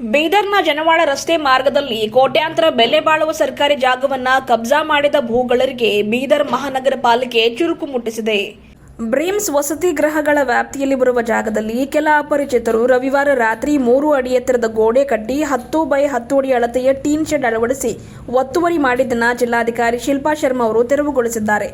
ಬೀದರ್ನ ಜನವಾಳ ರಸ್ತೆ ಮಾರ್ಗದಲ್ಲಿ ಕೋಟ್ಯಾಂತರ ಬೆಲೆ ಬಾಳುವ ಸರ್ಕಾರಿ ಜಾಗವನ್ನ ಕಬ್ಜಾ ಮಾಡಿದ ಭೂಗಳರಿಗೆ ಬೀದರ್ ಮಹಾನಗರ ಪಾಲಿಕೆ ಚುರುಕು ಮುಟ್ಟಿಸಿದೆ. ಬ್ರೀಮ್ಸ್ ವಸತಿ ಗೃಹಗಳ ವ್ಯಾಪ್ತಿಯಲ್ಲಿ ಬರುವ ಜಾಗದಲ್ಲಿ ಕೆಲ ಅಪರಿಚಿತರು ರವಿವಾರ ರಾತ್ರಿ ಮೂರು ಅಡಿ ಎತ್ತರದ ಗೋಡೆ ಕಟ್ಟಿ ಹತ್ತು ಬೈ ಹತ್ತು ಅಡಿ ಅಳತೆಯ ಟೀನ್ ಶೆಡ್ ಅಳವಡಿಸಿ ಒತ್ತುವರಿ ಮಾಡಿದ್ದನ್ನು ಜಿಲ್ಲಾಧಿಕಾರಿ ಶಿಲ್ಪಾ ಶರ್ಮಾ ಅವರು ತೆರವುಗೊಳಿಸಿದ್ದಾರೆ.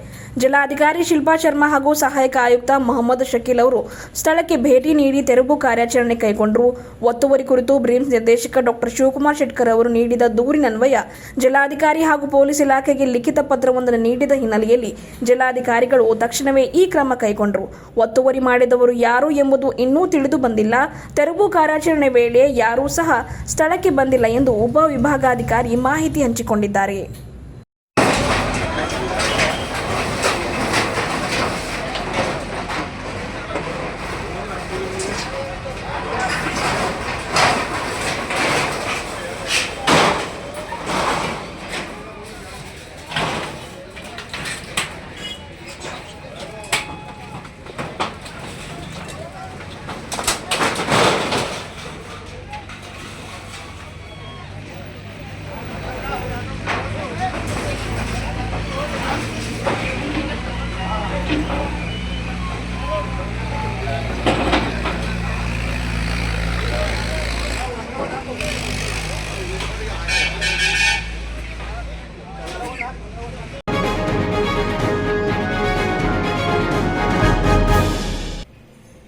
ಜಿಲ್ಲಾಧಿಕಾರಿ ಶಿಲ್ಪಾ ಶರ್ಮಾ ಹಾಗೂ ಸಹಾಯಕ ಆಯುಕ್ತ ಮೊಹಮ್ಮದ್ ಶಕೀಲ್ ಅವರು ಸ್ಥಳಕ್ಕೆ ಭೇಟಿ ನೀಡಿ ತೆರವು ಕಾರ್ಯಾಚರಣೆ ಕೈಗೊಂಡರು. ಒತ್ತುವರಿ ಕುರಿತು ಬ್ರೀಮ್ಸ್ ನಿರ್ದೇಶಕ ಡಾಕ್ಟರ್ ಶಿವಕುಮಾರ್ ಶೆಟ್ಕರ್ ಅವರು ನೀಡಿದ ದೂರಿನನ್ವಯ ಜಿಲ್ಲಾಧಿಕಾರಿ ಹಾಗೂ ಪೊಲೀಸ್ ಇಲಾಖೆಗೆ ಲಿಖಿತ ಪತ್ರವೊಂದನ್ನು ನೀಡಿದ ಹಿನ್ನೆಲೆಯಲ್ಲಿ ಜಿಲ್ಲಾಧಿಕಾರಿಗಳು ತಕ್ಷಣವೇ ಈ ಕ್ರಮ ಕೈಗೊಂಡರು. ಒತ್ತುವರಿ ಮಾಡಿದವರು ಯಾರು ಎಂಬುದು ಇನ್ನೂ ತಿಳಿದು ಬಂದಿಲ್ಲ. ತೆರವು ಕಾರ್ಯಾಚರಣೆ ವೇಳೆ ಯಾರೂ ಸಹ ಸ್ಥಳಕ್ಕೆ ಬಂದಿಲ್ಲ ಎಂದು ಉಪವಿಭಾಗಾಧಿಕಾರಿ ಮಾಹಿತಿ ಹಂಚಿಕೊಂಡಿದ್ದಾರೆ.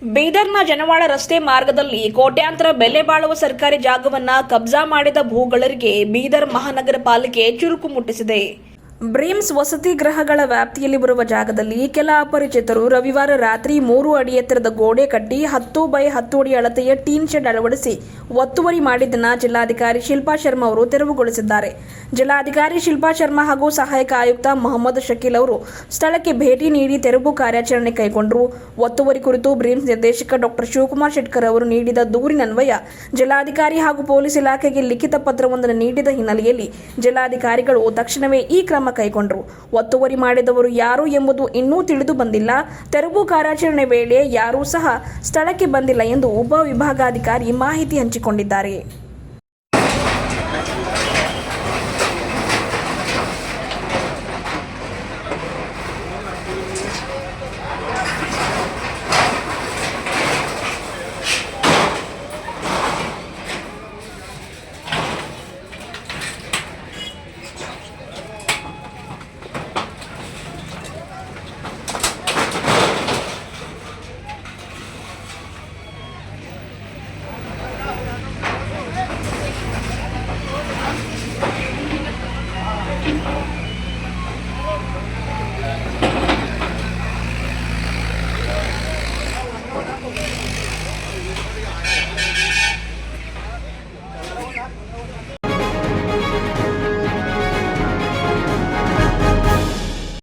ಬೀದರ್ನ ಜನವಾಳ ರಸ್ತೆ ಮಾರ್ಗದಲ್ಲಿ ಕೋಟ್ಯಾಂತರ ಬೆಲೆ ಬಾಳುವ ಸರ್ಕಾರಿ ಜಾಗವನ್ನ ಕಬ್ಜಾ ಮಾಡಿದ ಭೂಗಳರಿಗೆ ಬೀದರ್ ಮಹಾನಗರ ಪಾಲಿಕೆ ಚುರುಕು ಮುಟ್ಟಿಸಿದೆ. ಬ್ರೀಮ್ಸ್ ವಸತಿ ಗ್ರಹಗಳ ವ್ಯಾಪ್ತಿಯಲ್ಲಿ ಬರುವ ಜಾಗದಲ್ಲಿ ಕೆಲ ಅಪರಿಚಿತರು ರವಿವಾರ ರಾತ್ರಿ ಮೂರು ಅಡಿ ಎತ್ತರದ ಗೋಡೆ ಕಟ್ಟಿ ಹತ್ತು ಬೈ ಹತ್ತು ಅಡಿ ಅಳತೆಯ ಟೀನ್ ಶೆಡ್ ಅಳವಡಿಸಿ ಒತ್ತುವರಿ ಮಾಡಿದ್ದನ್ನು ಜಿಲ್ಲಾಧಿಕಾರಿ ಶಿಲ್ಪಾ ಶರ್ಮಾ ಅವರು ತೆರವುಗೊಳಿಸಿದ್ದಾರೆ. ಜಿಲ್ಲಾಧಿಕಾರಿ ಶಿಲ್ಪಾ ಶರ್ಮಾ ಹಾಗೂ ಸಹಾಯಕ ಆಯುಕ್ತ ಮೊಹಮ್ಮದ್ ಶಕೀಲ್ ಅವರು ಸ್ಥಳಕ್ಕೆ ಭೇಟಿ ನೀಡಿ ತೆರವು ಕಾರ್ಯಾಚರಣೆ ಕೈಗೊಂಡರು. ಒತ್ತುವರಿ ಕುರಿತು ಬ್ರೀಮ್ಸ್ ನಿರ್ದೇಶಕ ಡಾಕ್ಟರ್ ಶಿವಕುಮಾರ್ ಶೆಟ್ಕರ್ ಅವರು ನೀಡಿದ ದೂರಿನನ್ವಯ ಜಿಲ್ಲಾಧಿಕಾರಿ ಹಾಗೂ ಪೊಲೀಸ್ ಇಲಾಖೆಗೆ ಲಿಖಿತ ಪತ್ರವೊಂದನ್ನು ನೀಡಿದ ಹಿನ್ನೆಲೆಯಲ್ಲಿ ಜಿಲ್ಲಾಧಿಕಾರಿಗಳು ತಕ್ಷಣವೇ ಈ ಕ್ರಮ ಕೈಗೊಂಡರು. ಒತ್ತುವರಿ ಮಾಡಿದವರು ಯಾರು ಎಂಬುದು ಇನ್ನೂ ತಿಳಿದು ಬಂದಿಲ್ಲ. ತೆರವು ಕಾರ್ಯಾಚರಣೆ ವೇಳೆ ಯಾರೂ ಸಹ ಸ್ಥಳಕ್ಕೆ ಬಂದಿಲ್ಲ ಎಂದು ಉಪವಿಭಾಗಾಧಿಕಾರಿ ಮಾಹಿತಿ ಹಂಚಿಕೊಂಡಿದ್ದಾರೆ.